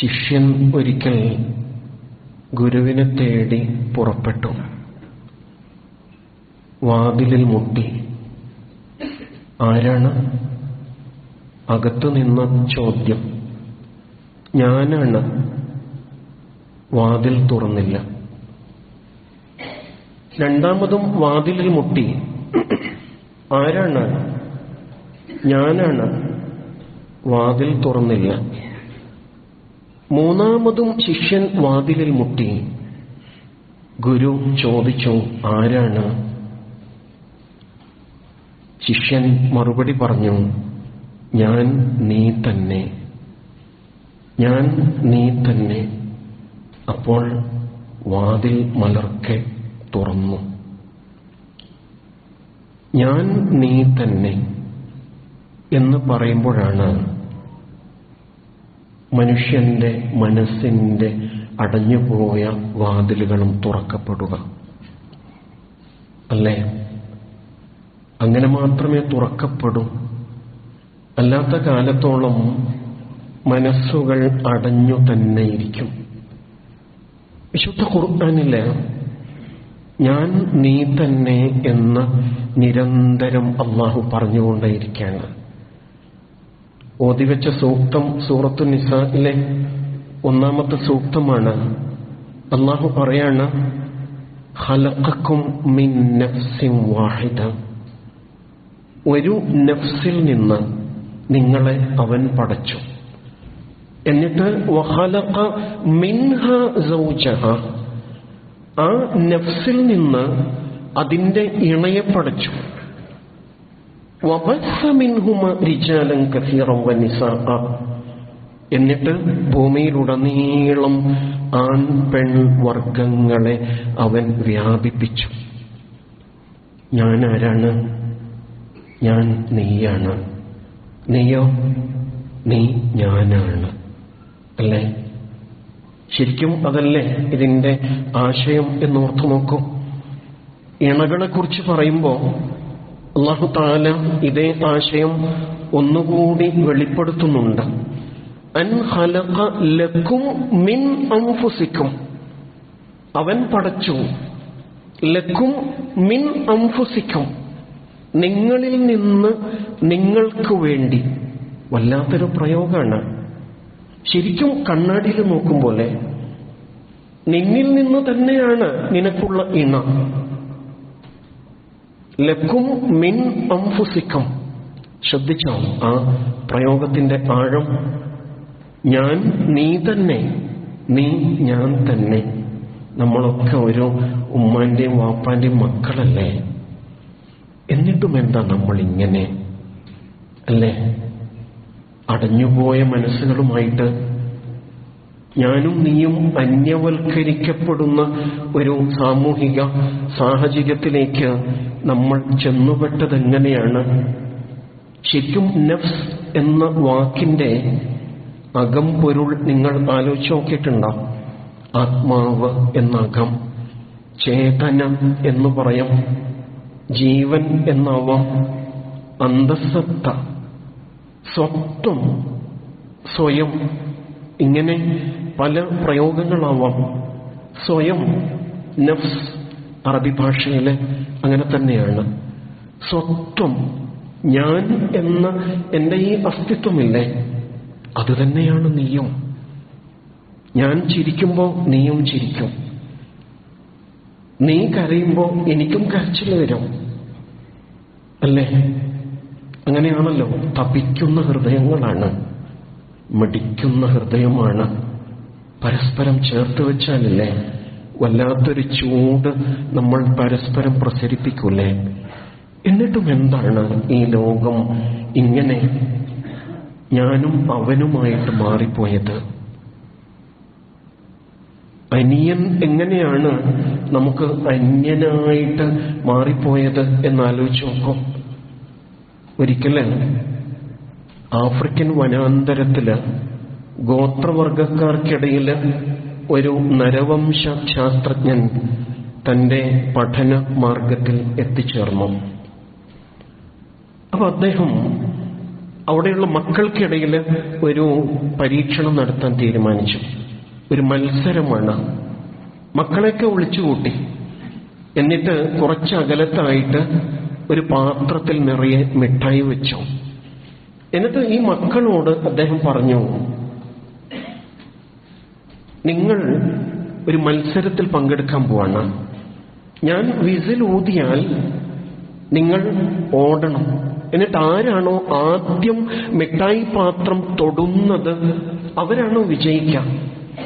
ശിഷ്യൻ ഒരിക്കൽ ഗുരുവിനെ തേടി പുറപ്പെട്ടു. വാതിലിൽ മുട്ടി. ആരാണ്? അകത്തു നിന്ന ചോദ്യം. ഞാനാണ്. വാതിൽ തുറന്നില്ല. രണ്ടാമതും വാതിലിൽ മുട്ടി. ആരാണ്? ഞാനാണ്. വാതിൽ തുറന്നില്ല. മൂന്നാമതും ശിഷ്യൻ വാതിലിൽ മുട്ടി. ഗുരു ചോദിച്ചു ആരാണ്? ശിഷ്യൻ മറുപടി പറഞ്ഞു ഞാൻ നീ തന്നെ. ഞാൻ നീ തന്നെ. അപ്പോൾ വാതിൽ മലർക്കെ തുറന്നു. ഞാൻ നീ തന്നെ എന്ന് പറയുമ്പോഴാണ് മനുഷ്യന്റെ മനസ്സിന്റെ അടഞ്ഞുപോയ വാതിലുകളും തുറക്കപ്പെടുക. അല്ലേ? അങ്ങനെ മാത്രമേ തുറക്കപ്പെടൂ. അല്ലാത്ത കാലത്തോളം മനസ്സുകൾ അടഞ്ഞു തന്നെയിരിക്കും വിശുദ്ധ കുറുക്കാനില്ല ഞാൻ നീ തന്നെ എന്ന് നിരന്തരം അള്ളാഹു പറഞ്ഞുകൊണ്ടേയിരിക്കുകയാണ്. ഓതിവെച്ച സൂക്തം സൂറത്തു നിസായിലെ ഒന്നാമത്തെ സൂക്തമാണ്. അള്ളാഹു പറയാണ് ഹലക്കും മിൻ നഫ്സിൻ വാഹിദ. ഒരു നഫ്സിൽ നിന്ന് നിങ്ങളെ അവൻ പടച്ചു. എന്നിട്ട് ആ നഫ്സിൽ നിന്ന് അതിന്റെ ഇണയെ പടച്ചു. എന്നിട്ട് ഭൂമിയിലുടനീളം ആൺ പെൺ വർഗങ്ങളെ അവൻ വ്യാപിപ്പിച്ചു. ഞാൻ ആരാണ്? ഞാൻ നീയാണ്. നീയോ? നീ ഞാനാണ്. അല്ലേ? ശരിക്കും അതല്ലേ ഇതിന്റെ ആശയം എന്നോർത്തു നോക്കൂ. ഇണകളെ കുറിച്ച് പറയുമ്പോൾ അള്ളാഹു താല ഇതേ ആശയം ഒന്നുകൂടി വെളിപ്പെടുത്തുന്നുണ്ട്. അൻ ലക്കും മിൻ അംഫുസിക്കും അവൻ പടച്ചു. ലക്കും മിൻ അംഫുസിക്കും നിങ്ങളിൽ നിന്ന് നിങ്ങൾക്ക് വേണ്ടി. വല്ലാത്തൊരു പ്രയോഗമാണ്. ശരിക്കും കണ്ണാടിയിൽ നോക്കും പോലെ നിന്നിൽ നിന്ന് തന്നെയാണ് നിനക്കുള്ള ഇണ. ലക്കും മിൻ അംഫുസിക്കും. ശ്രദ്ധിച്ചോ? ആ പ്രയോഗത്തിന്റെ ആഴം. ഞാൻ നീ തന്നെ. നീ ഞാൻ തന്നെ. നമ്മളൊക്കെ ഒരു ഉമ്മാന്റെയും വാപ്പാന്റെയും മക്കളല്ലേ? എന്നിട്ടും എന്താ നമ്മൾ ഇങ്ങനെ അല്ലേ? അടഞ്ഞുപോയ മനസ്സുകളുമായിട്ട് ഞാനും നീയും അന്യവൽക്കരിക്കപ്പെടുന്ന ഒരു സാമൂഹിക സാഹചര്യത്തിലേക്ക് നമ്മൾ ചെന്നുപെട്ടതെങ്ങനെയാണ്? ശരിക്കും നഫ്സ് എന്ന വാക്കിന്റെ അകം പൊരുൾ നിങ്ങൾ ആലോചിച്ച് നോക്കിയിട്ടുണ്ടോ? ആത്മാവ് എന്ന അകം ചേതന എന്ന് പറയും ജീവൻ എന്നാവാം അന്തസത്ത സ്വത്വം സ്വയം ഇങ്ങനെ പല പ്രയോഗങ്ങളാവാം. സ്വയം നഫ്സ് അറബി ഭാഷയിൽ അങ്ങനെ തന്നെയാണ്. സ്വത്വം ഞാൻ എന്ന എന്റെ ഈ അസ്തിത്വമില്ലേ? അത് തന്നെയാണ് നീയും. ഞാൻ ചിരിക്കുമ്പോൾ നീയും ചിരിക്കും. നീ കരയുമ്പോൾ എനിക്കും കരച്ചിൽ വരും. അല്ലേ? അങ്ങനെയാണല്ലോ. തപിക്കുന്ന ഹൃദയങ്ങളാണ്. മടിക്കുന്ന ഹൃദയമാണ്. പരസ്പരം ചേർത്ത് വെച്ചാലല്ലേ? വല്ലാത്തൊരു ചൂട് നമ്മൾ പരസ്പരം പ്രസരിപ്പിക്കൂലേ എന്നിട്ടും എന്താണ് ഈ ലോകം ഇങ്ങനെ ഞാനും അവനുമായിട്ട് മാറിപ്പോയത്? അനിയൻ എങ്ങനെയാണ് നമുക്ക് അന്യനായിട്ട് മാറിപ്പോയത് എന്നാലോചിച്ച് നോക്കും. ഒരിക്കലും ആഫ്രിക്കൻ വനാന്തരത്തിൽ ഗോത്രവർഗക്കാർക്കിടയിൽ ഒരു നരവംശ ശാസ്ത്രജ്ഞൻ തന്റെ പഠന മാർഗത്തിൽ എത്തിച്ചേർന്നു. അപ്പൊ അദ്ദേഹം അവിടെയുള്ള മക്കൾക്കിടയിൽ ഒരു പരീക്ഷണം നടത്താൻ തീരുമാനിച്ചു. ഒരു മത്സരമാണ്. മക്കളെയൊക്കെ വിളിച്ചുകൂട്ടി. എന്നിട്ട് കുറച്ച് അകലത്തായിട്ട് ഒരു പാത്രത്തിൽ നിറയെ മിഠായി വെച്ചു. എന്നിട്ട് ഈ മക്കളോട് അദ്ദേഹം പറഞ്ഞു നിങ്ങൾ ഒരു മത്സരത്തിൽ പങ്കെടുക്കാൻ പോവാണ്. ഞാൻ വിസിൽ ഊതിയാൽ നിങ്ങൾ ഓടണം. എന്നിട്ട് ആരാണോ ആദ്യം മിഠായി പാത്രം തൊടുന്നത് അവരാണോ വിജയിക്കാം.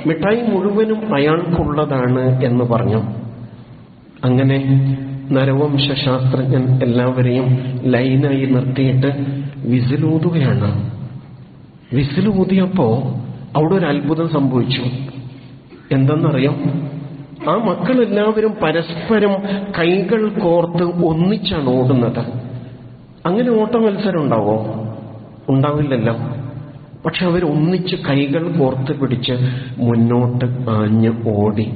മിഠായി മുഴുവനും അയാൾക്കുള്ളതാണ് എന്ന് പറഞ്ഞു. അങ്ങനെ നരവംശ ശാസ്ത്രജ്ഞൻ എല്ലാവരെയും ലൈനായി നിർത്തിയിട്ട് വിസിലൂതുകയാണ് വിസിലൂതിയപ്പോ അവിടെ ഒരു അത്ഭുതം സംഭവിച്ചു. എന്തെന്നറിയാം? ആ മക്കളെല്ലാവരും പരസ്പരം കൈകൾ കോർത്ത് ഒന്നിച്ചാണ് ഓടുന്നത്. അങ്ങനെ ഓട്ട മത്സരം ഉണ്ടാവോ ഉണ്ടാവില്ലല്ലോ. പക്ഷെ അവർ ഒന്നിച്ച് കൈകൾ കോർത്ത് പിടിച്ച് മുന്നോട്ട് ആഞ്ഞ് ഓടി.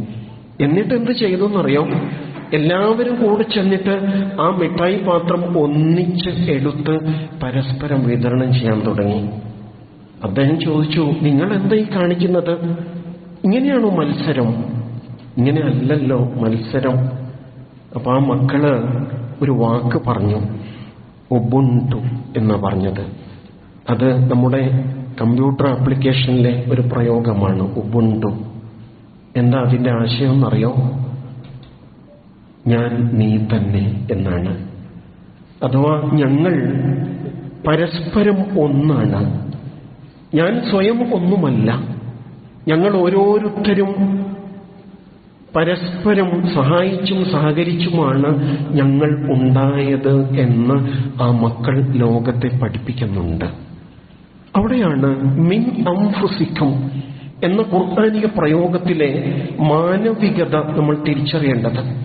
എന്നിട്ട് എന്ത് ചെയ്തു എന്നറിയാം എല്ലാവരും കൂടെ ചെന്നിട്ട് ആ മിഠായി പാത്രം ഒന്നിച്ച് എടുത്ത് പരസ്പരം വിതരണം ചെയ്യാൻ തുടങ്ങി. അദ്ദേഹം ചോദിച്ചു നിങ്ങൾ എന്താ ഈ കാണിക്കുന്നത്? ഇങ്ങനെയാണോ മത്സരം? ഇങ്ങനെ അല്ലല്ലോ മത്സരം. അപ്പൊ ആ മക്കൾ ഒരു വാക്ക് പറഞ്ഞു. ഒബുണ്ടു എന്ന് പറഞ്ഞത്. അത് നമ്മുടെ കമ്പ്യൂട്ടർ ആപ്ലിക്കേഷനിലെ ഒരു പ്രയോഗമാണ് ഉബുണ്ടു എന്താ അതിന്റെ ആശയം എന്നറിയോ? ഞാൻ നീ തന്നെ എന്നാണ്. അഥവാ ഞങ്ങൾ പരസ്പരം ഒന്നാണ്. ഞാൻ സ്വയം ഒന്നുമല്ല. ഞങ്ങൾ ഓരോരുത്തരും പരസ്പരം സഹായിച്ചും സഹകരിച്ചുമാണ് ഞങ്ങൾ ഉണ്ടായത് എന്ന് ആ മക്കൾ ലോകത്തെ പഠിപ്പിക്കുന്നുണ്ട്. അവിടെയാണ് മിൻ അംഫുസിക്കും എന്ന കുർത്താനിക പ്രയോഗത്തിലെ മാനവികത നമ്മൾ തിരിച്ചറിയേണ്ടത്.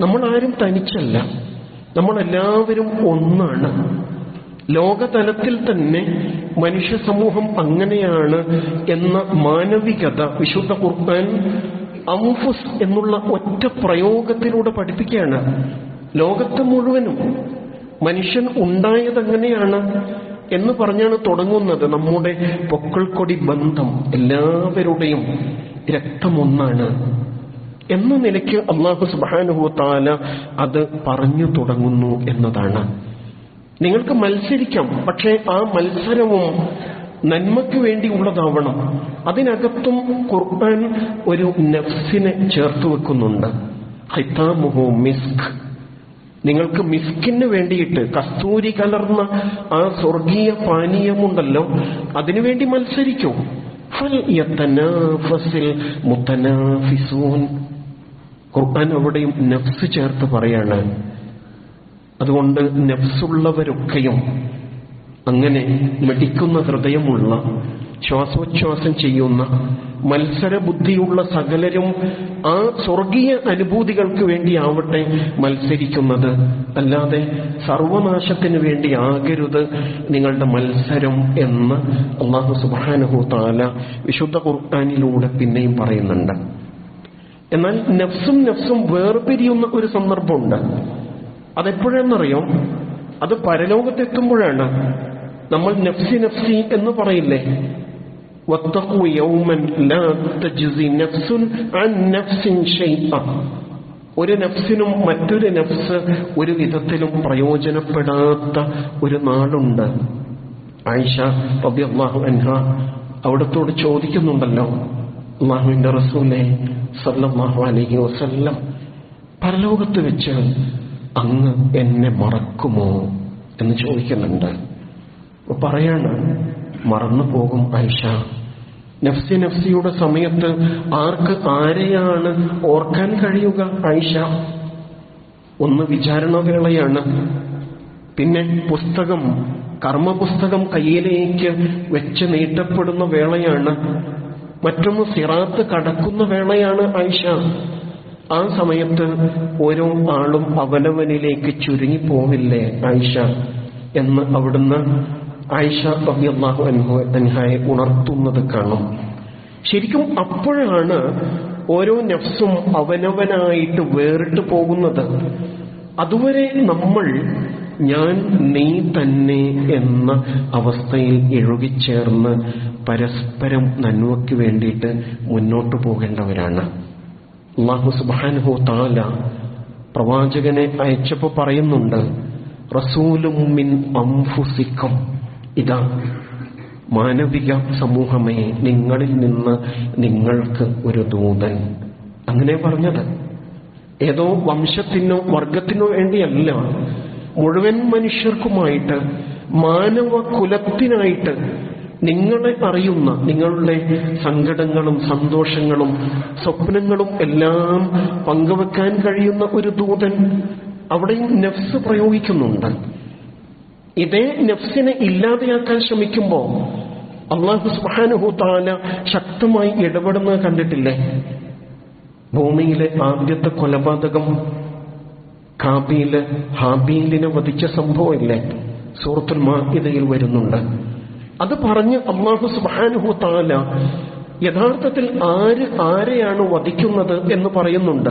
നമ്മൾ ആരും തനിച്ചല്ല. നമ്മളെല്ലാവരും ഒന്നാണ്. ലോകതലത്തിൽ തന്നെ മനുഷ്യ സമൂഹം അങ്ങനെയാണ് എന്ന മാനവികത വിശുദ്ധ ഖുർആൻ അംഫുസ് എന്നുള്ള ഒറ്റ പ്രയോഗത്തിലൂടെ പഠിപ്പിക്കുകയാണ്. ലോകത്തെ മുഴുവനും മനുഷ്യൻ ഉണ്ടായതങ്ങനെയാണ് എന്ന് പറഞ്ഞാണ് തുടങ്ങുന്നത് നമ്മുടെ പൊക്കിൾക്കൊടി ബന്ധം എല്ലാവരുടെയും രക്തമൊന്നാണ് എന്ന നിലയ്ക്ക് അള്ളാഹു സുബാനുഹു താല അത് പറഞ്ഞു തുടങ്ങുന്നു എന്നതാണ്. നിങ്ങൾക്ക് മത്സരിക്കാം പക്ഷേ ആ മത്സരവും നന്മയ്ക്ക് വേണ്ടിയുള്ളതാവണം. അതിനകത്തും ഖുർആൻ ഒരു നഫ്സിനെ ചേർത്ത് വെക്കുന്നുണ്ട്. ഹൈത്താമുഹു മിസ്ക് നിങ്ങൾക്ക് മിസ്കിന് വേണ്ടിയിട്ട് കസ്തൂരി കലർന്ന ആ സ്വർഗീയ പാനീയമുണ്ടല്ലോ അതിനുവേണ്ടി മത്സരിക്കൂ. ഖുർആൻ അവിടെയും നഫ്സ് ചേർത്ത് പറയാണ്. അതുകൊണ്ട് നെഫ്സുള്ളവരൊക്കെയും അങ്ങനെ മെടിക്കുന്ന ഹൃദയമുള്ള ശ്വാസോച്ഛ്വാസം ചെയ്യുന്ന മത്സരബുദ്ധിയുള്ള സകലരും ആ സ്വർഗീയ അനുഭൂതികൾക്ക് വേണ്ടിയാവട്ടെ മത്സരിക്കുന്നത്. അല്ലാതെ സർവനാശത്തിന് വേണ്ടി ആകരുത് നിങ്ങളുടെ മത്സരം എന്ന് അള്ളാഹു സുബാനഹു താല വിശുദ്ധ ഖുർആാനിലൂടെ പിന്നെയും പറയുന്നുണ്ട്. എന്നാൽ നഫ്സും നഫ്സും വേർപിരിയുന്ന ഒരു സന്ദർഭമുണ്ട്. അതെപ്പോഴെന്നറിയോ അത് പരലോകത്തെത്തുമ്പോഴാണ് നമ്മൾ നഫ്സി നഫ്സി എന്ന് പറയില്ലേ واتقوا يوما لا تجزي نفس عن نفس شيئا ഒരു നഫ്സിനും മറ്റൊരു നഫ്സ് ഒരു വിധത്തിലും പ്രയോജനപ്പെടാത്ത ഒരു നാളുണ്ട് ആയിഷ റബിയല്ലാഹു അൻഹ അവിടത്തോട് ചോദിക്കുന്നുണ്ടല്ലോ അള്ളാഹുവിന്റെ റസൂലെ സല്ലല്ലാഹു അലൈഹി വസല്ലം പരലോകത്ത് വെച്ച് അങ്ങ് എന്നെ മറക്കുമോ എന്ന് ചോദിക്കുന്നുണ്ട്. പറയാണ് മറന്നു പോകും ഐഷ നഫ്സി നഫ്സിയുടെ സമയത്ത് ആർക്ക് ആരെയാണ് ഓർക്കാൻ കഴിയുക ഐഷ ഒന്ന് വിചാരണവേളയാണ് പിന്നെ പുസ്തകം കർമ്മപുസ്തകം കയ്യിലേക്ക് വെച്ച് നീട്ടപ്പെടുന്ന വേളയാണ്. മറ്റൊന്ന് സിറാത്ത് കടക്കുന്ന വേളയാണ് ആയിഷ ആ സമയത്ത് ഓരോ ആളും അവനവനിലേക്ക് ചുരുങ്ങി പോവില്ലേ ആയിഷ എന്ന് അവിടുന്ന് ആയിഷ റബിയല്ലാഹു അൻഹു അൻഹായെ ഉണർത്തുന്നത് കാണും. ശരിക്കും അപ്പോഴാണ് ഓരോ നഫ്സും അവനവനായിട്ട് വേറിട്ട് പോകുന്നത്. അതുവരെ നമ്മൾ ഞാൻ നീ തന്നെ എന്ന അവസ്ഥയിൽ ഇഴുകിച്ചേർന്ന് പരസ്പരം നന്മയ്ക്ക് വേണ്ടിയിട്ട് മുന്നോട്ട് പോകേണ്ടവരാണ്. അള്ളാഹു സുബാനുഹു താല പ്രവാചകനെ അയച്ചപ്പോൾ പറയുന്നുണ്ട് റസൂലും ഇതാ മാനവിക സമൂഹമേ നിങ്ങളിൽ നിന്ന് നിങ്ങൾക്ക് ഒരു ദൂതൻ. അങ്ങനെ പറഞ്ഞത്. ഏതോ വംശത്തിനോ വർഗത്തിനോ വേണ്ടിയല്ല മുഴുവൻ മനുഷ്യർക്കുമായിട്ട് മാനവ കുലത്തിനായിട്ട് നിങ്ങളെ അറിയുന്ന നിങ്ങളുടെ സങ്കടങ്ങളും സന്തോഷങ്ങളും സ്വപ്നങ്ങളും എല്ലാം പങ്കുവെക്കാൻ കഴിയുന്ന ഒരു ദൂതൻ അവിടെയും നഫ്സ് പ്രയോഗിക്കുന്നുണ്ട്. ഇതേ നഫ്സിനെ ഇല്ലാതെയാക്കാൻ ശ്രമിക്കുമ്പോൾ അള്ളാഹു സുബാനുഹു താല ശക്തമായി ഇടപെടുന്നത് കണ്ടിട്ടില്ലേ? ഭൂമിയിലെ ആദ്യത്തെ കൊലപാതകം കാബീൽ ഹാബീലിനെ വധിച്ച സംഭവമില്ലേ സൂറത്തുൽ മാഹിതയിൽ വരുന്നുണ്ട്. അത് പറഞ്ഞ് അള്ളാഹു സുബാനുഹു താല യഥാർത്ഥത്തിൽ ആര് ആരെയാണ് വധിക്കുന്നത് എന്ന് പറയുന്നുണ്ട്.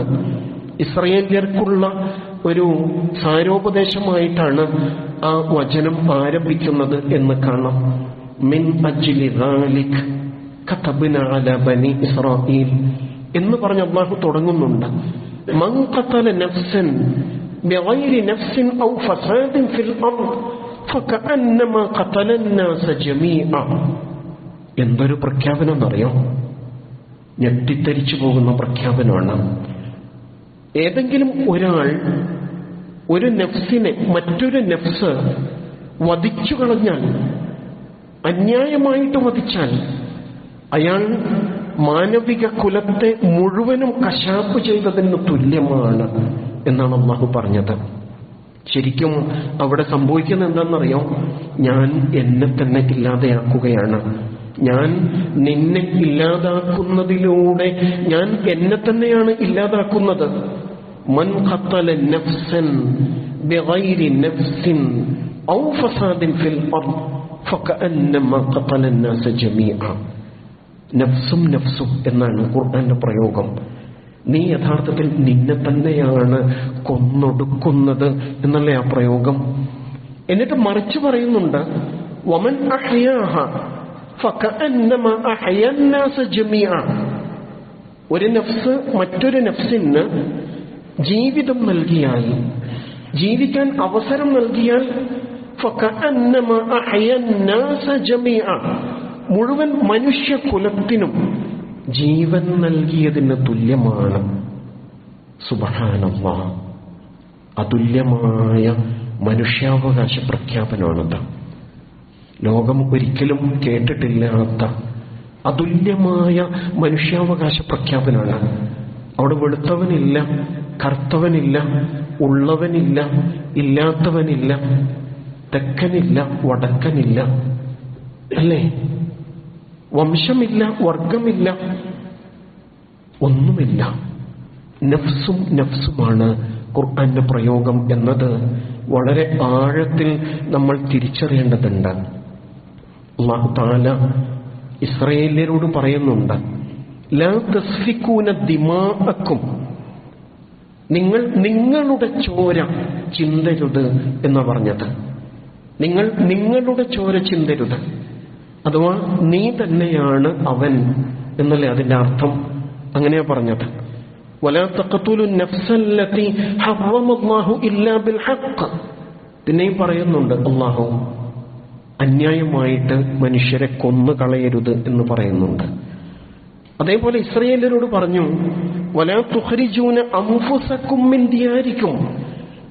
ഇസ്രയേലിയർക്കുള്ള ഒരു സാരോപദേശമായിട്ടാണ് ആ വചനം ആരംഭിക്കുന്നത് എന്ന് കാണാം. മിൻ അജ്ലി ബനി ഇസ്രായീൽ എന്ന് പറഞ്ഞ് അള്ളാഹു തുടങ്ങുന്നുണ്ട്. മൻ ഖതല നഫ്സൻ ബിഗൈരി ഔ ഫസാദിൻ ഫിൽ അർദ് കഅന്നമ എന്തൊരു പ്രഖ്യാപനം എന്നറിയോ? ഞെട്ടിത്തരിച്ചു പോകുന്ന പ്രഖ്യാപനമാണ്. ഏതെങ്കിലും ഒരാൾ ഒരു നഫ്സിനെ മറ്റൊരു നഫ്സ് വധിച്ചു കളഞ്ഞാൽ അന്യായമായിട്ട് വധിച്ചാൽ അയാൾ മാനവിക കുലത്തെ മുഴുവനും കശാപ്പ് ചെയ്തതിന് തുല്യമാണ് എന്നാണ് അള്ളാഹു പറഞ്ഞത്. ശരിക്കും അവിടെ സംഭവിക്കുന്നത് എന്താണെന്നറിയോ ഞാൻ എന്നെ തന്നെ ഇല്ലാതെയാക്കുകയാണ് ഞാൻ നിന്നെ ഇല്ലാതാക്കുന്നതിലൂടെ ഞാൻ എന്നെ തന്നെയാണ് ഇല്ലാതാക്കുന്നത് മൻ ഖത്തല നഫ്സൻ ബിഗൈരി നഫ്സിൻ ഔ ഫസാദിൻ ഫിൽ അർദ് ഫകഅന്നമാ ഖത്തല الناس ജമീഅ നഫ്സും നഫ്സും എന്നാണ് ഖുർആന്റെ പ്രയോഗം നീ യഥാർത്ഥത്തിൽ നിന്നെ തന്നെയാണ് കൊന്നൊടുക്കുന്നത് എന്നല്ലേ ആ പ്രയോഗം. എന്നിട്ട് മറിച്ച് പറയുന്നുണ്ട് വമൻ ഒരു നഫ്സ് മറ്റൊരു നഫ്സിന് ജീവിതം നൽകിയാൽ ജീവിക്കാൻ അവസരം നൽകിയാൽ മുഴുവൻ മനുഷ്യ കുലത്തിനും ജീവൻ നൽകിയതിന് തുല്യമാണ്. സുബഹാനല്ലാ. അതുല്യമായ മനുഷ്യാവകാശ പ്രഖ്യാപനമാണത്. ലോകം ഒരിക്കലും കേട്ടിട്ടില്ലാത്ത അതുല്യമായ മനുഷ്യാവകാശ പ്രഖ്യാപനമാണ്. അവിടെ വെളുത്തവനില്ല കർത്തവനില്ല ഉള്ളവനില്ല ഇല്ലാത്തവനില്ല തെക്കനില്ല വടക്കനില്ല. അല്ലേ? വംശമില്ല വർഗമില്ല ഒന്നുമില്ല. നഫ്സും നഫ്സുമാണ് ഖുർആന്റെ പ്രയോഗം എന്നത്. വളരെ ആഴത്തിൽ നമ്മൾ തിരിച്ചറിയേണ്ടതുണ്ട്. താല ഇസ്രയേലിയരോട് പറയുന്നുണ്ട് ദിമാക്കും നിങ്ങൾ നിങ്ങളുടെ ചോര ചിന്തരുത് എന്ന് പറഞ്ഞത്. നിങ്ങൾ നിങ്ങളുടെ ചോര ചിന്തരുത്. അഥവാ നീ തന്നെയാണ് അവൻ എന്നല്ലേ അതിന്റെ അർത്ഥം? അങ്ങനെയാ പറഞ്ഞത്. പിന്നെയും പറയുന്നുണ്ട് അള്ളാഹു അന്യായമായിട്ട് മനുഷ്യരെ കൊന്നു കളയരുത് എന്ന് പറയുന്നുണ്ട്. അതേപോലെ ഇസ്രയേലിനോട് പറഞ്ഞു വലാത്തുഹരിജൂന അംഫുസക്കും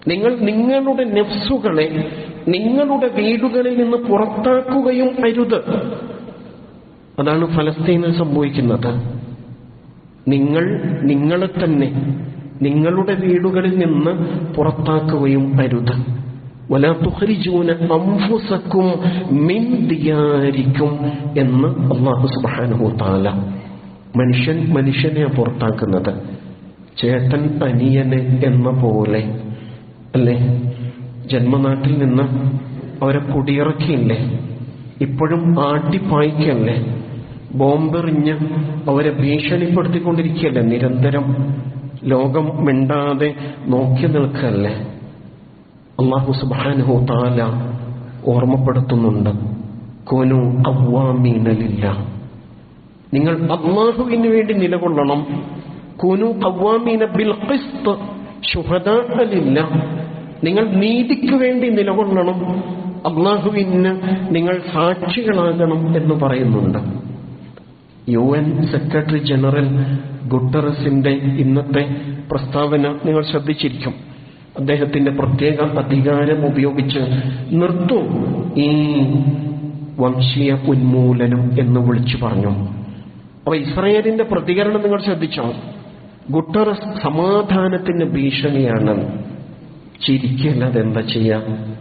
നിങ്ങൾ നിങ്ങളുടെ നെഫ്സുകളെ നിങ്ങളുടെ വീടുകളിൽ നിന്ന് പുറത്താക്കുകയും അരുത്. അതാണ് ഫലസ്തീനിൽ സംഭവിക്കുന്നത്. നിങ്ങൾ നിങ്ങളെ തന്നെ നിങ്ങളുടെ വീടുകളിൽ നിന്ന് പുറത്താക്കുകയും അരുത്. അംഫുസക്കും മിൻ എന്ന് അള്ളാഹു സുബ്ഹാനഹു തആല മനുഷ്യൻ മനുഷ്യനെ പുറത്താക്കുന്നത്. ചേട്ടൻ അനിയന് എന്ന പോലെ. അല്ലേ? ജന്മനാട്ടിൽ നിന്ന് അവരെ കുടിയിറക്കിയില്ലേ? ഇപ്പോഴും ആട്ടിപ്പായിക്കല്ലേ ബോംബെറിഞ്ഞ് അവരെ ഭീഷണിപ്പെടുത്തിക്കൊണ്ടിരിക്കുകയല്ലേ നിരന്തരം ലോകം മിണ്ടാതെ നോക്കി നിൽക്കല്ലേ? അള്ളാഹു സുബാനുഹു താല ഓർമ്മപ്പെടുത്തുന്നുണ്ട്. കോനു അവ്വാമീനലില്ല നിങ്ങൾ അള്ളാഹുവിന് വേണ്ടി നിലകൊള്ളണം. കുനു അവ്വാമീന ബിൽ ഖിസ്ത് ശുഹദാലില്ല നിങ്ങൾ നീതിക്ക് വേണ്ടി നിലകൊള്ളണം. അള്ളാഹുവിന് നിങ്ങൾ സാക്ഷികളാകണം എന്ന് പറയുന്നുണ്ട്. യു എൻ സെക്രട്ടറി ജനറൽ ഗുട്ടറസിന്റെ ഇന്നത്തെ പ്രസ്താവന നിങ്ങൾ ശ്രദ്ധിച്ചിരിക്കും. അദ്ദേഹത്തിന്റെ പ്രത്യേക അധികാരം ഉപയോഗിച്ച് നിർത്തു. ഈ വംശീയ ഉന്മൂലനം എന്ന് വിളിച്ചു പറഞ്ഞു. അപ്പൊ ഇസ്രയേലിന്റെ പ്രതികരണം നിങ്ങൾ ശ്രദ്ധിച്ചോ? ഗുട്ടറസ് സമാധാനത്തിന് ഭീഷണിയാണ്. ചിരിക്കല്ലാതെ എന്താ ചെയ്യാം?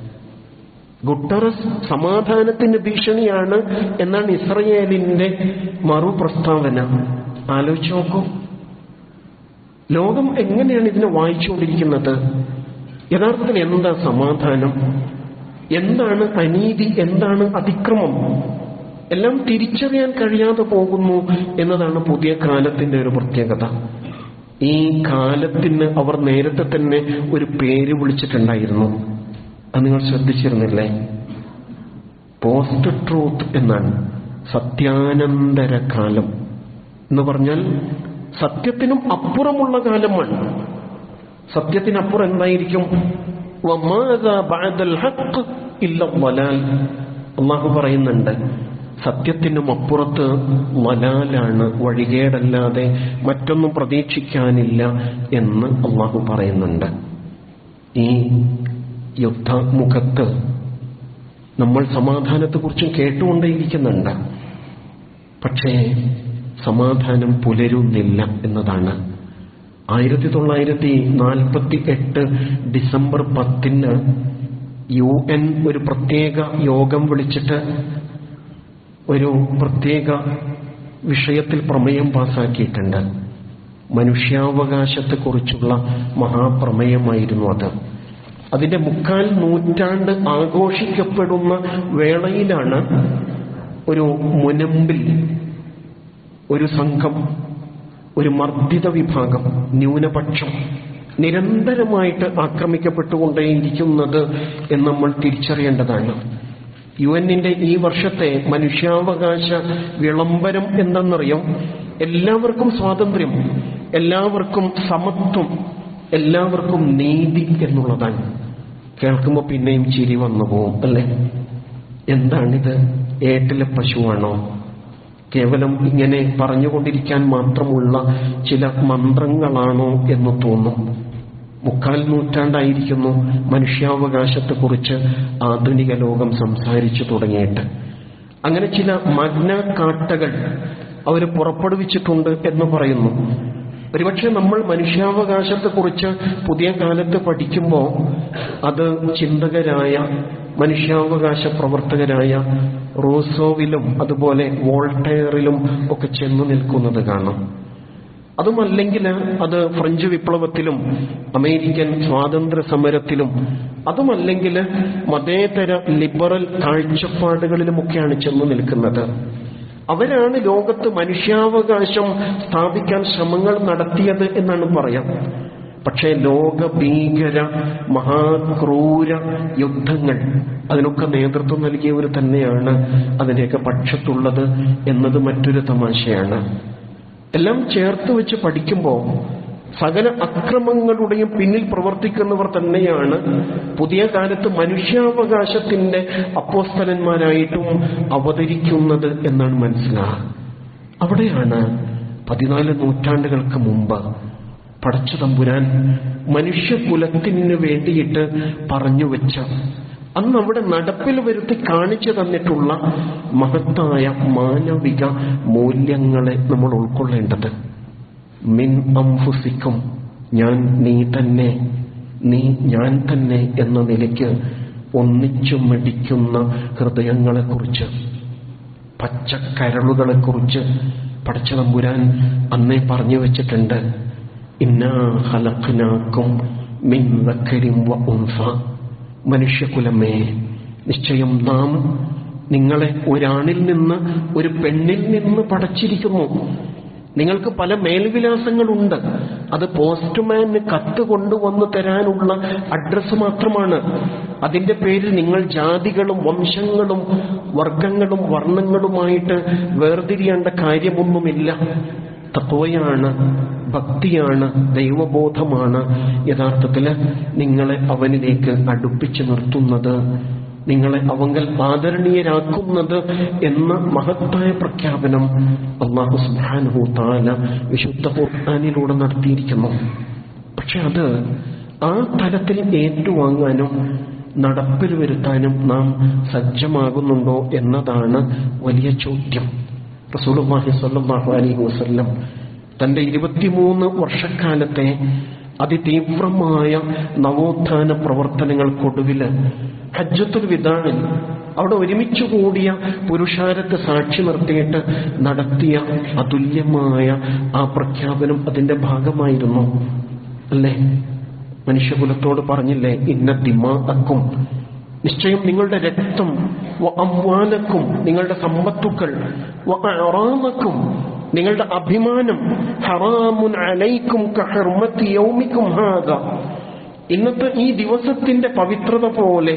ഗുട്ടറസ് സമാധാനത്തിന് ഭീഷണിയാണ് എന്നാണ് ഇസ്രയേലിന്റെ മറുപ്രസ്താവന. ആലോചിച്ച് നോക്കൂ. ലോകം എങ്ങനെയാണ് ഇതിനെ വായിച്ചുകൊണ്ടിരിക്കുന്നത്? യഥാർത്ഥത്തിൽ എന്താ സമാധാനം? എന്താണ് അനീതി? എന്താണ് അതിക്രമം? എല്ലാം തിരിച്ചറിയാൻ കഴിയാതെ പോകുന്നു എന്നതാണ് പുതിയ കാലത്തിന്റെ ഒരു പ്രത്യേകത. ഈ കാലത്തിന് അവർ നേരത്തെ തന്നെ ഒരു പേര് വിളിച്ചിട്ടുണ്ടായിരുന്നു. അത് നിങ്ങൾ ശ്രദ്ധിച്ചിരുന്നില്ലേ? പോസ്റ്റ് ട്രൂത്ത് എന്നാണ്. സത്യാനന്തര കാലം എന്ന് പറഞ്ഞാൽ സത്യത്തിനും അപ്പുറമുള്ള കാലമാണ്. സത്യത്തിനപ്പുറം എന്തായിരിക്കും? അള്ളാഹു പറയുന്നുണ്ട് സത്യത്തിനും അപ്പുറത്ത് വലാലാണ് വഴികേടല്ലാതെ മറ്റൊന്നും പ്രതീക്ഷിക്കാനില്ല എന്ന് അള്ളാഹു പറയുന്നുണ്ട്. ഈ യുദ്ധമുഖത്ത് നമ്മൾ സമാധാനത്തെക്കുറിച്ചും കേട്ടുകൊണ്ടേയിരിക്കുന്നുണ്ട്. പക്ഷേ സമാധാനം പുലരുന്നില്ല എന്നതാണ്. ആയിരത്തി തൊള്ളായിരത്തി നാൽപ്പത്തി എട്ട് ഡിസംബർ പത്തിന് യു എൻ ഒരു പ്രത്യേക യോഗം വിളിച്ചിട്ട് ഒരു പ്രത്യേക വിഷയത്തിൽ പ്രമേയം പാസാക്കിയിട്ടുണ്ട്. മനുഷ്യാവകാശത്തെക്കുറിച്ചുള്ള മഹാപ്രമേയമായിരുന്നു അത്. അതിന്റെ മുക്കാൽ നൂറ്റാണ്ട് ആഘോഷിക്കപ്പെടുന്ന വേളയിലാണ് ഒരു മുനമ്പിൽ ഒരു സംഘം ഒരു മർദ്ദിത വിഭാഗം ന്യൂനപക്ഷം നിരന്തരമായിട്ട് ആക്രമിക്കപ്പെട്ടുകൊണ്ടേയിരിക്കുന്നത് എന്ന് നമ്മൾ തിരിച്ചറിയേണ്ടതാണ്. യു എന്നിന്റെ ഈ വർഷത്തെ മനുഷ്യാവകാശ വിളംബരം എന്തെന്നറിയോ? എല്ലാവർക്കും സ്വാതന്ത്ര്യം എല്ലാവർക്കും സമത്വം എല്ലാവർക്കും നീതി എന്നുള്ളതാണ്. കേൾക്കുമ്പോൾ പിന്നെയും ചിരി വന്നു പോവും അല്ലേ? എന്താണിത്? ഏട്ടിലെ പശുവാണോ? കേവലം ഇങ്ങനെ പറഞ്ഞുകൊണ്ടിരിക്കാൻ മാത്രമുള്ള ചില മന്ത്രങ്ങളാണോ എന്ന് തോന്നും. മുക്കാൽ നൂറ്റാണ്ടായിരിക്കുന്നു മനുഷ്യാവകാശത്തെക്കുറിച്ച് ആധുനിക ലോകം സംസാരിച്ചു തുടങ്ങിയിട്ട്. അങ്ങനെ ചില മഗ്ന കാട്ടകൾ അവർ പുറപ്പെടുവിച്ചിട്ടുണ്ട് എന്ന് പറയുന്നു. ഒരുപക്ഷെ നമ്മൾ മനുഷ്യാവകാശത്തെക്കുറിച്ച് പുതിയ കാലത്ത് പഠിക്കുമ്പോൾ അത് ചിന്തകരായ മനുഷ്യാവകാശ പ്രവർത്തകരായ റോസോവിലും അതുപോലെ വോൾട്ടയറിലും ഒക്കെ ചെന്നു നിൽക്കുന്നത് കാണാം. അതുമല്ലെങ്കിൽ അത് ഫ്രഞ്ച് വിപ്ലവത്തിലും അമേരിക്കൻ സ്വാതന്ത്ര്യ സമരത്തിലും അതുമല്ലെങ്കിൽ മതേതര ലിബറൽ കാഴ്ചപ്പാടുകളിലുമൊക്കെയാണ് ചെന്നു നിൽക്കുന്നത്. അവരാണ് ലോകത്ത് മനുഷ്യാവകാശം സ്ഥാപിക്കാൻ ശ്രമങ്ങൾ നടത്തിയത് എന്നാണ് പറയാം. പക്ഷേ ലോക ഭീകര മഹാക്രൂര യുദ്ധങ്ങൾ അതിനൊക്കെ നേതൃത്വം നൽകിയവർ തന്നെയാണ് അതിന്റെയൊക്കെ പക്ഷത്തുള്ളത് എന്നത് മറ്റൊരു തമാശയാണ്. എല്ലാം ചേർത്ത് വെച്ച് പഠിക്കുമ്പോൾ സകല അക്രമങ്ങളുടെയും പിന്നിൽ പ്രവർത്തിക്കുന്നവർ തന്നെയാണ് പുതിയ കാലത്ത് മനുഷ്യാവകാശത്തിന്റെ അപ്പോസ്തലന്മാരായിട്ടും അവതരിക്കുന്നത് എന്നാണ് മനസ്സിലാകുക അവിടെയാണ് പതിനാല് നൂറ്റാണ്ടുകൾക്ക് മുമ്പ് പടച്ചു തമ്പുരാൻ മനുഷ്യകുലത്തിന് വേണ്ടിയിട്ട് പറഞ്ഞു വെച്ച അന്ന് അവിടെ നടപ്പിൽ വരുത്തി കാണിച്ചു തന്നിട്ടുള്ള മഹത്തായ മാനവിക മൂല്യങ്ങളെ നമ്മൾ ഉൾക്കൊള്ളേണ്ടത്. മിൻ അംഫുസിക്കും ഞാൻ നീ തന്നെ നീ ഞാൻ തന്നെ എന്ന നിലയ്ക്ക് ഒന്നിച്ചു മിടിക്കുന്ന ഹൃദയങ്ങളെക്കുറിച്ച് പച്ചക്കരളുകളെക്കുറിച്ച് പടച്ചതമ്പുരാൻ അന്നേ പറഞ്ഞു വെച്ചിട്ടുണ്ട്. ഇന്നാ ഹലഖ്നാക്കും മിൻ വക്കരിം വ ഉൻസ. മനുഷ്യകുലമേ നിശ്ചയം നാം നിങ്ങളെ ഒരാണിൽ നിന്ന് ഒരു പെണ്ണിൽ നിന്ന് പടച്ചിരിക്കുന്നു. നിങ്ങൾക്ക് പല മേൽവിലാസങ്ങളുണ്ട്. അത് പോസ്റ്റ്മാന് കത്ത് കൊണ്ടുവന്ന് തരാനുള്ള അഡ്രസ്സ് മാത്രമാണ്. അതിന്റെ പേരിൽ നിങ്ങൾ ജാതികളും വംശങ്ങളും വർഗങ്ങളും വർണങ്ങളുമായിട്ട് വേർതിരിയേണ്ട കാര്യമൊന്നുമില്ല. തത്വയാണ് ഭക്തിയാണ് ദൈവബോധമാണ് യഥാർത്ഥത്തിൽ നിങ്ങളെ അവനിലേക്ക് അടുപ്പിച്ചു നിർത്തുന്നത്. നിങ്ങളെ അവങ്കൽ ആദരണീയരാക്കുന്നത് എന്ന മഹത്തായ പ്രഖ്യാപനം അള്ളാഹു സുബ്ഹാനഹു താല വിശുദ്ധ ഖുർആനിലൂടെ നടത്തിയിരിക്കുന്നു. പക്ഷെ അത് ആ തലത്തിൽ ഏറ്റുവാങ്ങാനും നടപ്പിൽ വരുത്താനും നാം സജ്ജമാകുന്നുണ്ടോ എന്നതാണ് വലിയ ചോദ്യം. റസൂലുള്ളാഹി സ്വല്ലല്ലാഹു അലൈഹി വസല്ലം തന്റെ ഇരുപത്തിമൂന്ന് വർഷക്കാലത്തെ അതിതീവ്രമായ നവോത്ഥാന പ്രവർത്തനങ്ങൾക്കൊടുവിൽ ഹജ്ജത്തുൽ വിദാനിൽ അവിടെ ഒരുമിച്ച് കൂടിയ പുരുഷാരത്തെ സാക്ഷി നിർത്തിയിട്ട് നടത്തിയ അതുല്യമായ ആ പ്രഖ്യാപനം അതിന്റെ ഭാഗമായിരുന്നു. അല്ലേ? മനുഷ്യകുലത്തോട് പറഞ്ഞില്ലേ ഇന്ന ദിമാക്കും നിശ്ചയം നിങ്ങളുടെ രക്തം അമ്വാനക്കും നിങ്ങളുടെ സമ്പത്തുക്കൾ നിങ്ങളുടെ അഭിമാനം ഹറാമുൻ അലൈക്കും കഹർമത്തി യൗമിക്കും ഇന്നത്തെ ഈ ദിവസത്തിന്റെ പവിത്രത പോലെ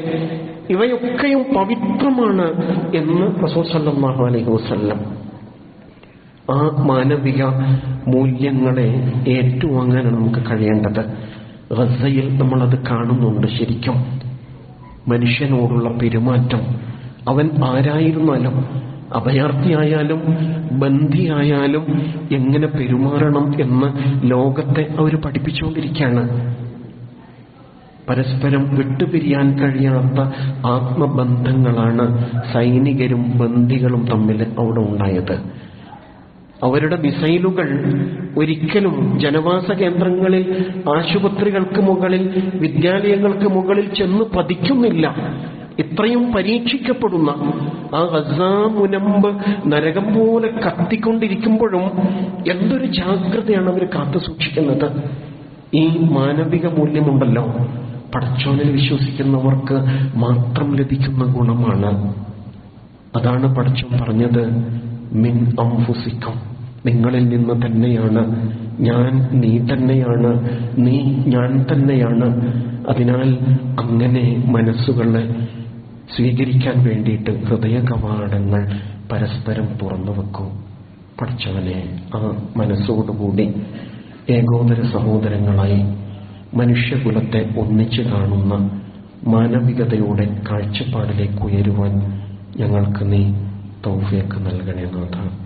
ഇവയൊക്കെയും പവിത്രമാണ് എന്ന് റസൂൽ സല്ലല്ലാഹു അലൈഹി വസല്ലം ആ മാനവിക മൂല്യങ്ങളെ ഏറ്റുവാങ്ങാനാണ് നമുക്ക് കഴിയേണ്ടത്. ഗസയിൽ നമ്മളത് കാണുന്നുണ്ട് ശരിക്കും. മനുഷ്യനോടുള്ള പെരുമാറ്റം അവൻ ആരായിരുന്നാലും അഭയാർത്ഥിയായാലും ബന്ധിയായാലും എങ്ങനെ പെരുമാറണം എന്ന് ലോകത്തെ അവർ പഠിപ്പിച്ചുകൊണ്ടിരിക്കുകയാണ്. പരസ്പരം വിട്ടുപിരിയാൻ കഴിയാത്ത ആത്മബന്ധങ്ങളാണ് സൈനികരും ബന്ദികളും തമ്മിൽ അവിടെ ഉണ്ടായത്. അവരുടെ മിസൈലുകൾ ഒരിക്കലും ജനവാസ കേന്ദ്രങ്ങളിൽ ആശുപത്രികൾക്ക് മുകളിൽ വിദ്യാലയങ്ങൾക്ക് മുകളിൽ ചെന്ന് പതിക്കുന്നില്ല. ഇത്രയും പരീക്ഷിക്കപ്പെടുന്ന ആ മുനമ്പ് നരകം പോലെ കത്തിക്കൊണ്ടിരിക്കുമ്പോഴും എന്തൊരു ജാഗ്രതയാണ് അവർ കാത്തു സൂക്ഷിക്കുന്നത്? ഈ മാനവിക മൂല്യമുണ്ടല്ലോ. പടച്ചോനിൽ വിശ്വസിക്കുന്നവർക്ക് മാത്രം ലഭിക്കുന്ന ഗുണമാണ്. അതാണ് പടച്ചോൻ പറഞ്ഞത് മിൻ അംഫുസിക്കം നിങ്ങളിൽ നിന്ന് തന്നെയാണ്. ഞാൻ നീ തന്നെയാണ്. നീ ഞാൻ തന്നെയാണ്. അതിനാൽ അങ്ങനെ മനസ്സുകളെ സ്വീകരിക്കാൻ വേണ്ടിയിട്ട് ഹൃദയ കവാടങ്ങൾ പരസ്പരം തുറന്നു വെക്കും. പഠിച്ചവനെ ആ മനസ്സോടുകൂടി ഏകോദര സഹോദരങ്ങളായി മനുഷ്യകുലത്തെ ഒന്നിച്ചു കാണുന്ന മാനവികതയുടെ കാഴ്ചപ്പാടിലേക്ക് ഉയരുവാൻ ഞങ്ങൾക്ക് നീ തൗഫിയൊക്കെ നൽകണേ നാഥ.